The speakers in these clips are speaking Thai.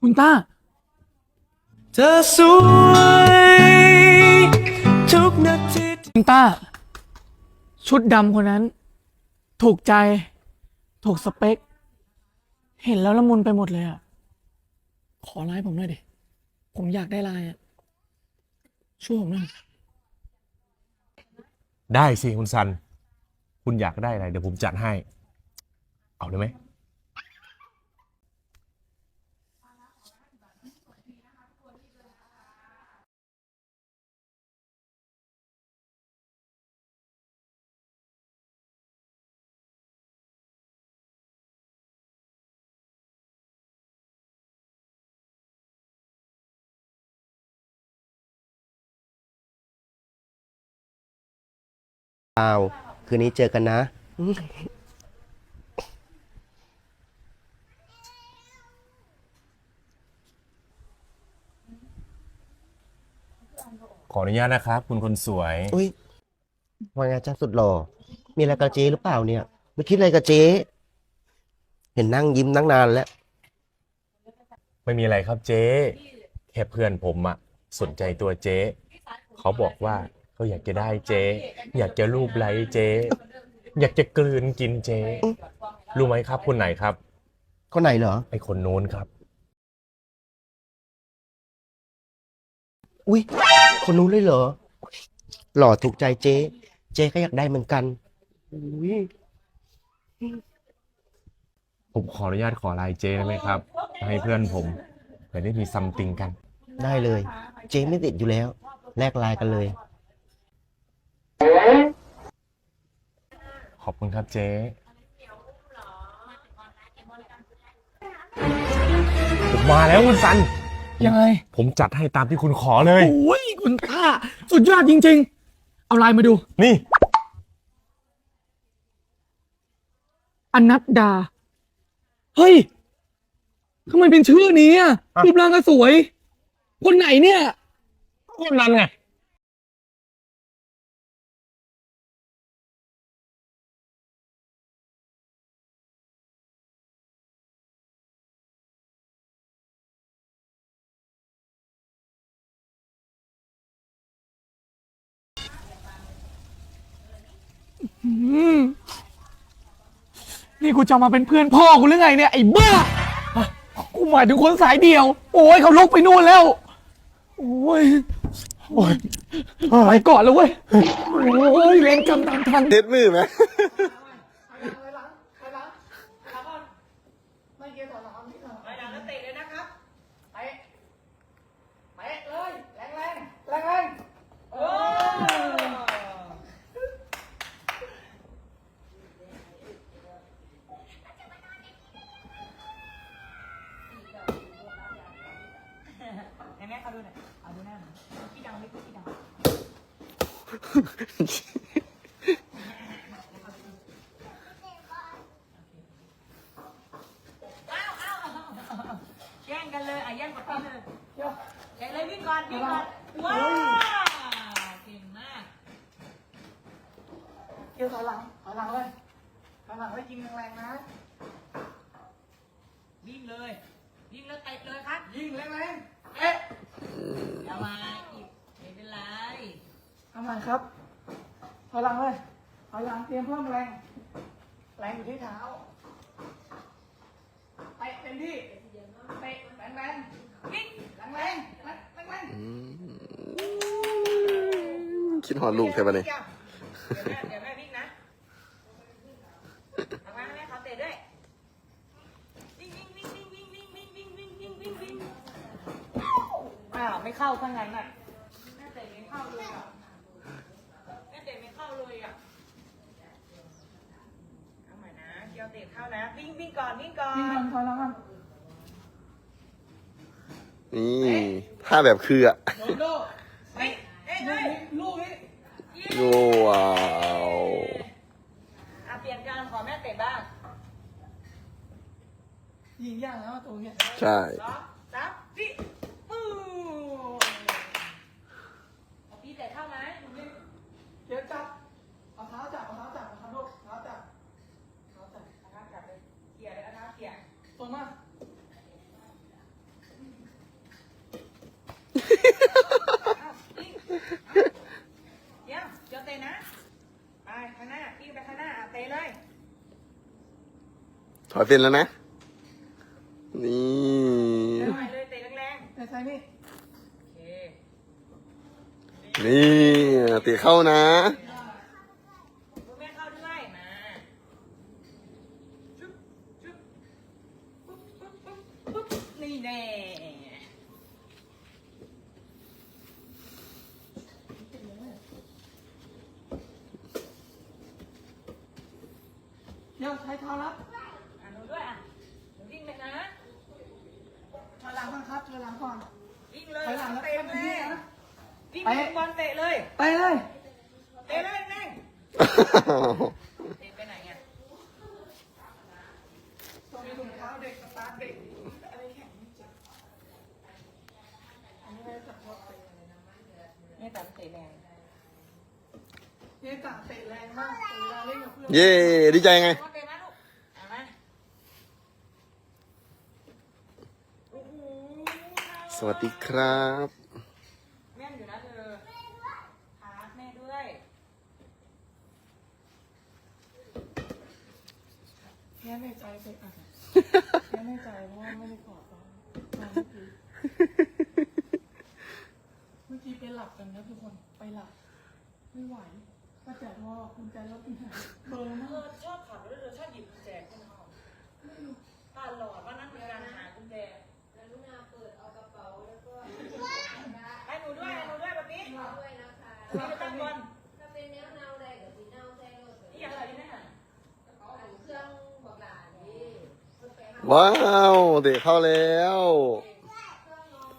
คุณต้า เธอสวยทุกนาทีคุณต้า ชุดดำคนนั้น ถูกใจ ถูกสเปค เห็นแล้วละมุนไปหมดเลยอะขอไลน์ผมหน่อยดิผมอยากได้ไลน์อะช่วยผมหน่อยได้สิคุณซัน คุณอยากได้อะไร เดี๋ยวผมจัดให้ เอาได้ไหม อ้าวคืนนี้เจอกันนะ ขออนุญาตนะครับ คุณคนสวย อุ้ยว่าไงจ้าสุดหล่อ มีอะไรกับเจ๊หรือเปล่าเนี่ย ไม่คิดอะไรกับเจ๊ เห็นนั่งยิ้มนั่งนานแล้ว ไม่มีอะไรครับเจ๊ แค่เพื่อนผมอะสนใจตัวเจ๊ เขาบอกว่า เขาอยากจะได้เจ๊ อยากจะรูปไล้เจ๊ อยากจะกลืนกินเจ๊รู้ไหมครับคนไหนครับ คนไหนเหรอ ไอคนนู้นครับ อุ้ยคนนู้นเลยเหรอ หล่อถูกใจเจ๊ เจ๊ก็อยากได้เหมือนกันอุ้ยผมขออนุญาตขอไลน์เจ๊ได้ไหมครับ ให้เพื่อนผมเผื่อได้มีซัมติงกัน ได้เลย เจ๊ไม่ติดอยู่แล้ว แลกไลน์กันเลย ขอบคุณครับเจ๊ผมมาแล้วคุณซัน ยังไง ผมจัดให้ตามที่คุณขอเลย โอ้ยคุณต้าสุดยอดจริง ๆ เอาไลน์มาดู นี่ อนัดดา เฮ้ยทำไมเป็นชื่อนี้อะอะรูปร่างก็สวย คนไหนเนี่ย คนนั้นไง นี่กูจะมาเป็นเพื่อนพ่อกูหรือไงเนี่ยไอ้บ้า กูหมายถึงคนสายเดียว โอ้ยเขาลุกไปนู่นแล้ว โอ้ยโอ้ยไปก่อนแล้วเว้ย โอ้ยเร่งกำตามทัน เด็ดมือไหม 哼 你 ทำไมครับถอยหลังเลยถอยหลังเตรียมเพิ่มแรง แรงอยู่ที่เท้าเตะเต็มที่เตะแรงๆวิ่งแรงๆแรงๆแรงคิดหอดลูกใช่ปะเนี่ยเดี๋ยวแม่เดี๋ยวแม่วิ่งนะทำงานให้แม่เขาเตะด้วยวิ่งวิ่งวิ่งวิ่งวิ่งวิ่งวิ่งวิ่งวิ่งวิ่งวิ่งวิ่งอ้าวไม่เข้าข้างในน่ะแม่เตะไม่เข้าเลยอะแม่ เตะไม่เข้าเลยอะเอาใหม่นะเกียวเตะเข้านะวิ่งวิ่งก่อนวิ่งก่อๆวิ่งนก่อนถอยหลังก่อนนี่ถ้าแบบคืออะโดนโดเฮ้ยเฮ้ยเฮ้ยลูกนี้โอ้ว้าวอะเปลี่ยนการขอแม่เตะบ้างยิงยากแล้วตัวเนี้ยใช่ สองสามสี่ปูเอาพี่เตะเข้าไหม เดี๋ยวจับ เอาเท้าจับ เอาเท้าจับเอาเท้าลูกเท้าจับเท้าจับ เอาน้ำจับเลยเขี่ยเลยเอาน้ำเขี่ย ตรงมา ถอยเป็นแล้วนะ นี่ไปเลยเตะแรงแต่ใช่นี่ๆโอเคนี่เตะเข้านะ ลูกแม่เข้าด้วยมาชุบชุบปุ๊บปุ๊บปุ๊บปุ๊บนี่แน่ เดี๋ยวใช้เท้ารับ อะหนูด้วยอะหนูวิ่งเลยนะ ถอยหลังก่อนครับถอยหลังก่อน วิ่งเลย ถอยหลังแล้ว เตะ ทำ เล เป็นที่ ย นะ วิ่ง ไปไปบอลเตะเลย ไปเลย เตะเลยแม่งเตะไปไหนอะตัวมีถุงเท้าเด็กสตาร์ทเด็กอะไรแข็งไม่เจ็บอันนี้ไม่ได้จับชอบเตะอะไรนะไม่แต่เตะแรงนี่จ่าเตะแรงมากเวลาเล่นกับเพื่อนเย้ดีใจไงมาเตะมาลูกเอามาโอ้โหสวัสดีครับ แม่นอยู่นะเธอครับแม่ด้วย แค่ในใจไปอะแค่ในใจเพราะว่าไม่ได้กอดตอนเมื่อกี้เมื่อกี้ไปหลับกันนะทุกคนไปหลับไม่ไหวป้าแจ๋วว่าคุณใจแล้วคุณหายเบอร์มากชอบขับรถเธอชอบหยิบกุญแจขึ้นห้องตลอดว่านั่นเป็นการหากุญแจให้หนูด้วยให้หนูด้วยแบบนี้ด้วยนะคะเราตั้งบอ ว้าวเตะเข้าแล้ว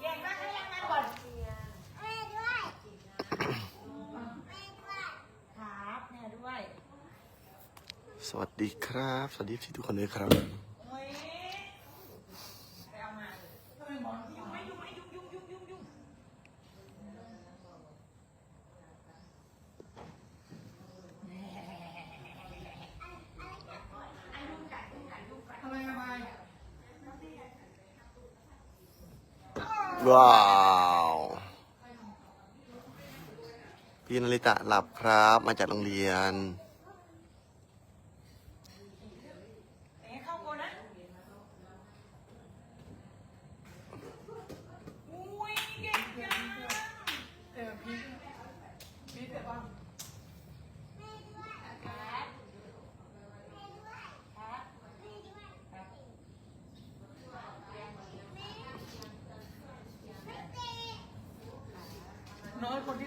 เก่งมากให้ยังไงก่อนครับแม่ด้วยสวัสดีครับ สวัสดีทุกคนเลยครับ เฮ้ยไปเอามายุ่งไหมยุ่งไหมยุ่งยุ่งยุ่งยุ่งยุ่ง ทำไมทำไม ว้าว พี่นาริตะหลับครับมาจากโรงเรียนน้อยคนที่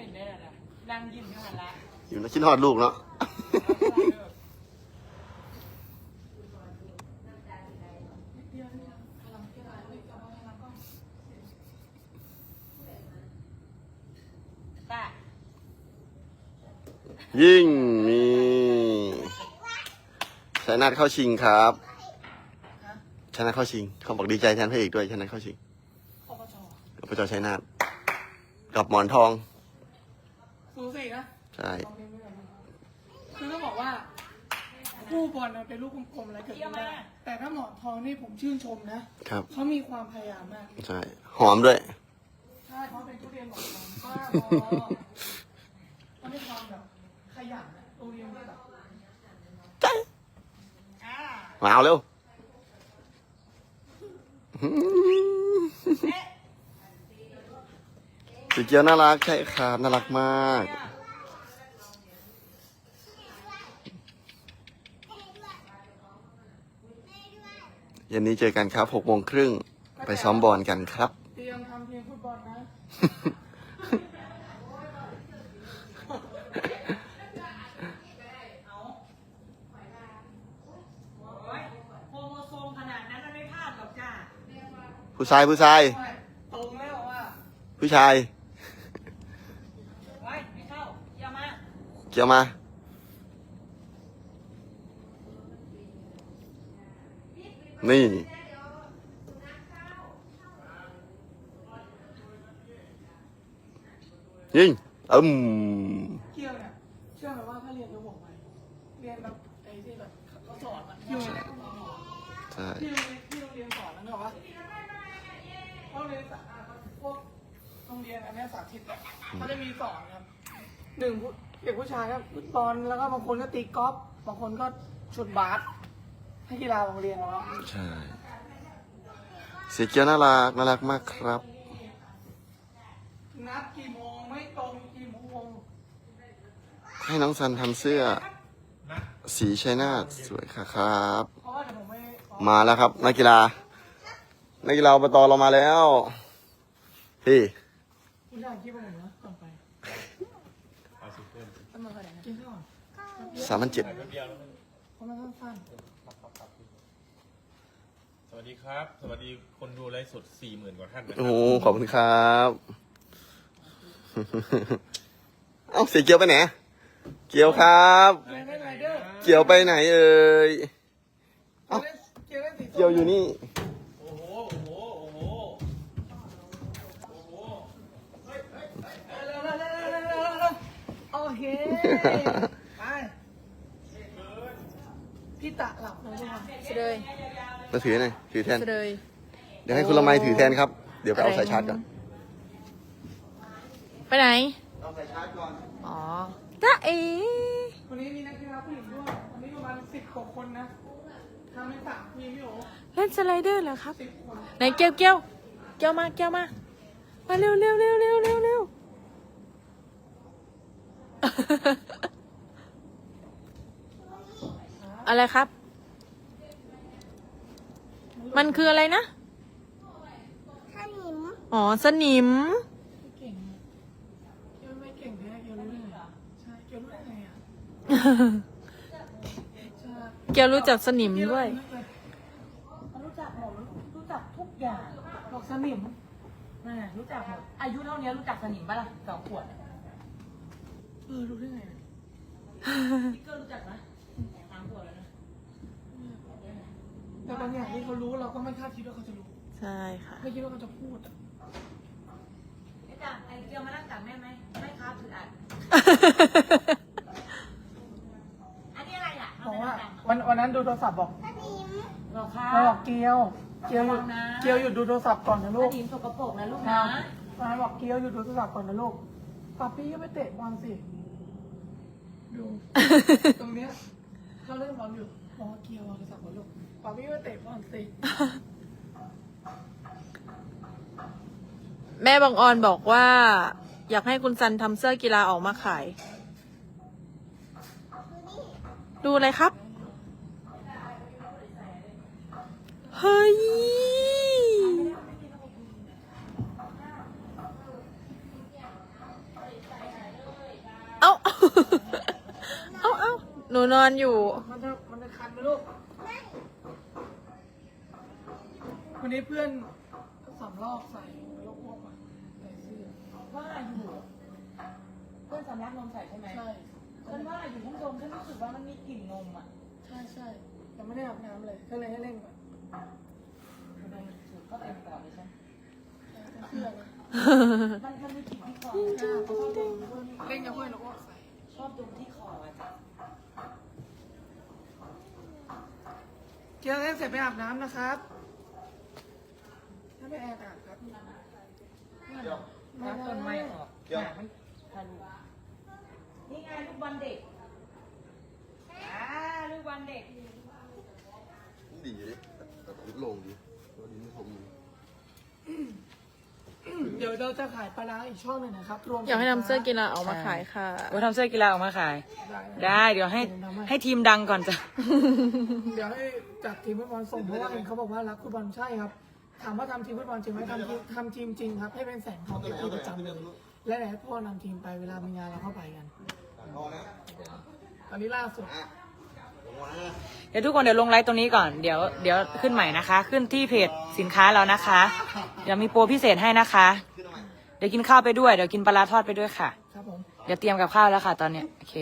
เขาเป็นได้แล้วนะนั่งยิ้มอยู่หันละอยู่นะคิดฮอดลูกเนาะเดี๋ยวเดี๋ยวพลังเท่าไหร่ไม่กลับมาพลังก็ป้ายิ่งมีชยนาทเข้าชิงครับชยนาทเข้าชิง เขาบอกดีใจแทนพระเอกด้วยชยนาทเข้าชิงปปช กับพระเจ้าชัยนาทกับหมอนทอง สูสีนะใช่ คือต้องบอกว่าคู่บอลมันเป็นลูกกลมๆอะไรเกิดขึ้นได้แต่ถ้าหมอนทองนี่ผมชื่นชมนะครับ เขามีความพยายามมากใช่ หอมด้วย ใช่เขาเป็นทุเรียนหมอนทองบ้าบอเขามีความแบบขยันอะโรงเรียนที่แบบอ่ามาเอาเร็ว เอ๊ะ สีเกียวน่ารักใช่ครับน่ารักมาก เย็นนี้เจอกันครับหกโมงครึ่งไปซ้อมบอลกันครับ เตรียมทำทีมฟุตบอลนะโอ้ยโครโมโซมขนาดนั้นมันไม่พลาดหรอกจ้าผู้ชายผู้ชาย ตรงแล้วว่า ผู้ชาย ไว้ไม่เข้าอย่ามา เกี่ยวมานี่ ยิงอืมเกี่ยวเนี่ยเชื่อไหมว่าถ้าเรียนระบบใหม่เรียนแบบไอ้ที่แบบเขาสอนอะที่โรงเรียนใช่ที่โรงเรียนที่โรงเรียนสอนนั่นเหรอวะเพราะโรงเรียนสาพวกโรงเรียนอันเนี้ยสาธิตอะเขาจะมีสอนครับหนึ่งผู้ เด็กผู้ชายครับฟุตบอลแล้วก็บางคนก็ตีกอล์ฟบางคนก็ชุดบาสให้กีฬาโรงเรียนเนาะใช่สีเขียวน่ารักน่ารักมากครับ นัดกี่โมงไม่ตรงกี่โมงให้น้องซันทำเสื้อ สีชัยนาทสวยค่ะครับ เพราะว่าเดี๋ยวผมไม่มาแล้วครับ นักกีฬา นักกีฬาอบตเรามาแล้วพี่คุณอยากคิดว่าผมนะต่อไปเอามาขนาดนั้นกินข้าวก่อน สามพันเจ็ดเพราะมันสั้นสวัสดีครับ สวัสดีคนดูไลฟ์สดสี่หมื่นกว่าท่านนะโอ้โหขอบคุณครับ เอ้าสีเกียวไปไหน เกียวครับ ๆเกียวเล่นไรเดอร์เกียวไปไหนเอ่ยเกียวเล่นเกียวเล่นสีส้มเกียวอยู่นี่ โอ้โห โอ้โห โอ้โหเร็วๆๆๆๆๆโอเคไป พี่ตะหลับแล้วใช่ไหมเสดยมาถือหน่อยถือแทน เสดยเดี๋ยวให้คุณละไมถือแทนครับ เดี๋ยวไปเอาสายชาร์จก่อน ไปไหน เอาสายชาร์จก่อน อ๋อจ้าเอ๋วันนี้มีนักกีฬาผู้หญิงด้วยวันนี้ประมาณสิบกว่าคนนะทำเป็นสามทีมพี่โอเล่นสไลเดอร์เหรอครับ สิบคนไหนเกี้ยวเกี้ยวเกี้ยวมาเกี้ยวมา มาเร็วเร็วเร็วเร็วเร็วเร็ว อะไรครับ มันคืออะไรนะอ๋อ สนิม เก่งอะเกียวไม่เก่งแท้เกียวรู้ได้ไงใช่เกียวรู้ได้ไงอะใช่เกียวรู้จักสนิมด้วย รู้จักหมดรู้จักทุกอย่างบอกสนิมน่ะรู้จักหมดอายุเท่านี้รู้จักสนิมปะล่ะสองขวดเออรู้ได้ไงพี่ก็รู้จักนะสามขวดแล้วนะ แต่บางอย่างที่เขารู้เราก็ไม่คาดคิดว่าเขาจะรู้ ใช่ค่ะ ไม่คิดว่าเขาจะพูดอะไอ้จ่าไอ้เกียวมานั่งตักแม่ไหมไม่ครับถืออัดอันนี้อะไรอะบอกว่าวันวันนั้นดูโทรศัพท์บอกหรอคะมาบอกเกียว เกียวหยุดระวังนะเกียวหยุดดูโทรศัพท์ก่อนนะสลูกนิมสกปรกนะลูกมานะ มาบอกเกียวหยุดดูโทรศัพท์ก่อนนะลูกป๊าปี้ก็ไปเตะบอลสิ ดู ตรงเนี้ยเขาเล่นบอลอยู่บอกว่าเกียวเอาโทรศัพท์ก่อนลูก ป๊าปี้ก็ไปเตะบอลสิแม่บางออนบอกว่า อยากให้คุณซันทำเสื้อกีฬาออกมาขาย ดูอะไรครับ เฮ้ย เอา เอาเอาหนูนอนอยู่ มันจะมันจะคันไหมลูก วันนี้เพื่อนสำลอกใส่แล้วอ้วกอะใส่เสื้อว่าอยู่เพื่อนสำลักนมใส่ใช่ไหมใช่ฉันว่าอยู่ข้างบนฉันรู้สึกว่ามันมีกลิ่นนมอะใช่ใช่ยังไม่ได้อาบน้ำเลยก็เลยให้เล่นก่อนนมสูดเข้าเต็มปอดเลยใช่ไหมเสื้อนะมันมันมีกลิ่นที่คอใช่เขาชอบเล่นเล่นกับเพื่อนแล้วอ้วกใส่ชอบดมที่คออะจ้ะเกียวเล่นเสร็จไปอาบน้ำนะครับ ถ้าไม่แอร์อาบครับน้ำต้นไม้ออกหนามันทะลุนี่ไงลูกบอลเด็กอ่าลูกบอลเด็กดีดิแต่ผมลงดิตัวนี้ไม่ผมเดี๋ยวเราจะขายปลาร้าอีกช่องหนึ่งนะครับ รวมอยากให้ทำเสื้อกีฬาออกมาขายค่ะว่าทำเสื้อกีฬาออกมาขาย ได้ได้เดี๋ยวให้ให้ทีมดังก่อนจ้ะ เดี๋ยวให้จัดทีมฟุตบอลส่งเพราะว่าเห็นเขาบอกว่ารักฟุตบอลใช่ครับ ถามว่าทำทีมฟุตบอลจริงไหมทำทีมทำทีมจริงครับให้เป็นแสงทองเป็นที่ประจำเลยและไหนพ่อนำทีมไปเวลามีงานเราเข้าไปกันตอนนี้ล่าสุด เดี๋ยวทุกคนเดี๋ยวลงไลฟ์ตรงนี้ก่อนเดี๋ยวเดี๋ยวขึ้นใหม่นะคะ ขึ้นที่เพจสินค้าเรานะคะ เดี๋ยวมีโปรพิเศษให้นะคะ เดี๋ยวกินข้าวไปด้วยเดี๋ยวกินปลาร้าทอดไปด้วยค่ะ ครับผม เดี๋ยวเตรียมกับข้าวแล้วค่ะ ตอนเนี้ยโอเค